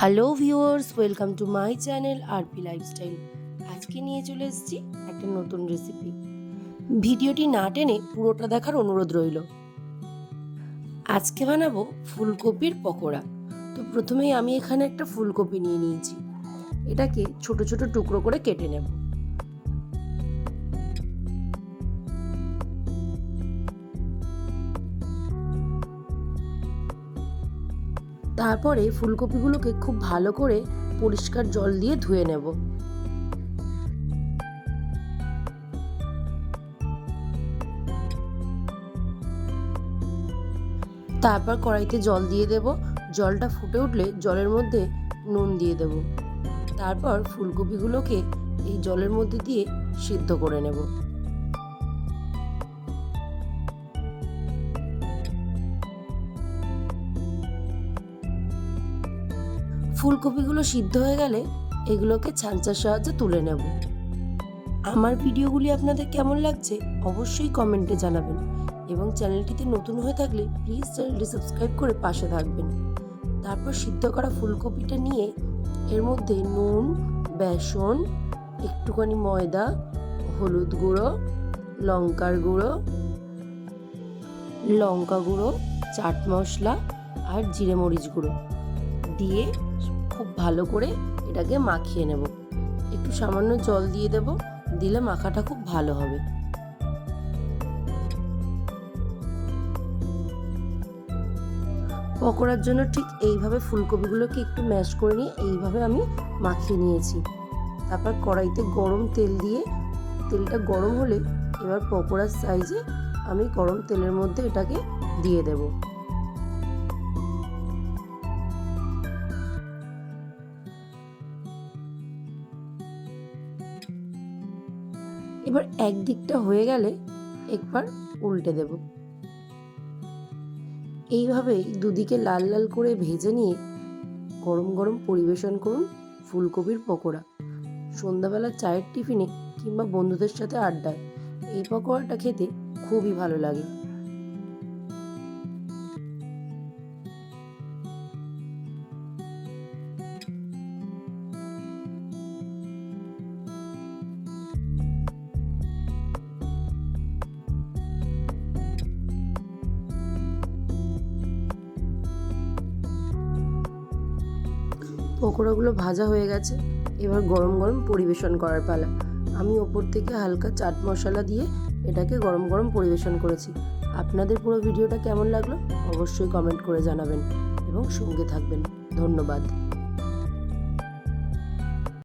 Hello viewers, welcome to my channel R P lifestyle. আজকে নিয়ে চলে এসেছি একটা নতুন রেসিপি। ভিডিওটি না টেনে পুরোটা দেখার অনুরোধ রইল। আজকে বানাবো ফুলকপির পকোড়া। তো প্রথমেই আমি এখানে একটা ফুলকপি নিয়ে নিয়েছি। এটাকে ছোট ছোট টুকরো করে কেটে নেব। তারপরে ফুলকপিগুলোকে খুব ভালো করে পরিষ্কার জল দিয়ে ধুয়ে নেব। তারপর কড়াইতে জল দিয়ে দেব। জলটা ফুটে উঠলে জলের মধ্যে নুন দিয়ে দেব। তারপর ফুলকপিগুলোকে এই জলের মধ্যে দিয়ে সিদ্ধ করে নেব। ফুলকপিগুলো সিদ্ধ হয়ে গেলে এগুলোকে ছাঁচার সাহায্যে তুলে নেব। আমার ভিডিওগুলি আপনাদের কেমন লাগছে অবশ্যই কমেন্টে জানাবেন এবং চ্যানেলটিতে নতুন হয়ে থাকলে প্লিজ চ্যানেলটি সাবস্ক্রাইব করে পাশে থাকবেন। তারপর সিদ্ধ করা ফুলকপিটা নিয়ে এর মধ্যে নুন, বেসন, একটুখানি ময়দা, হলুদ গুঁড়ো, লঙ্কার গুঁড়ো, লঙ্কা গুঁড়ো, চাট মশলা আর জিরে মরিচ গুঁড়ো দিয়ে খুব ভালো করে এটাকে মাখিয়ে নেব। একটু সামান্য জল দিয়ে দেব, দিলে মাখাটা খুব ভালো হবে। পকোড়ার জন্য ঠিক এইভাবে ফুলকপিগুলোকে একটু ম্যাশ করে নিয়ে এইভাবে আমি মাখিয়ে নিয়েছি। তারপর কড়াইতে গরম তেল দিয়ে, তেলটা গরম হলে এবার পকোড়ার সাইজে আমি গরম তেলের মধ্যে এটাকে দিয়ে দেবো। এবার এক দিকটা হয়ে গেলে একবার উল্টে দেব। এইভাবেই দুদিকে লাল লাল করে ভেজে নিয়ে গরম গরম পরিবেশন করুন ফুলকপির পকোড়া। সন্ধ্যাবেলা চায়ের টিফিনে কিংবা বন্ধুদের সাথে আড্ডায় এই পকোড়াটা খেতে খুবই ভালো লাগে। পকোড়াগুলো ভাজা হয়ে গেছে। এবার গরম গরম পরিবেশন করার পালা। আমি ওপর থেকে হালকা চাট মশলা দিয়ে এটাকে গরম গরম পরিবেশন করেছি। আপনাদের পুরো ভিডিওটা কেমন লাগল? অবশ্যই কমেন্ট করে জানাবেন। এবং সঙ্গে থাকবেন। ধন্যবাদ।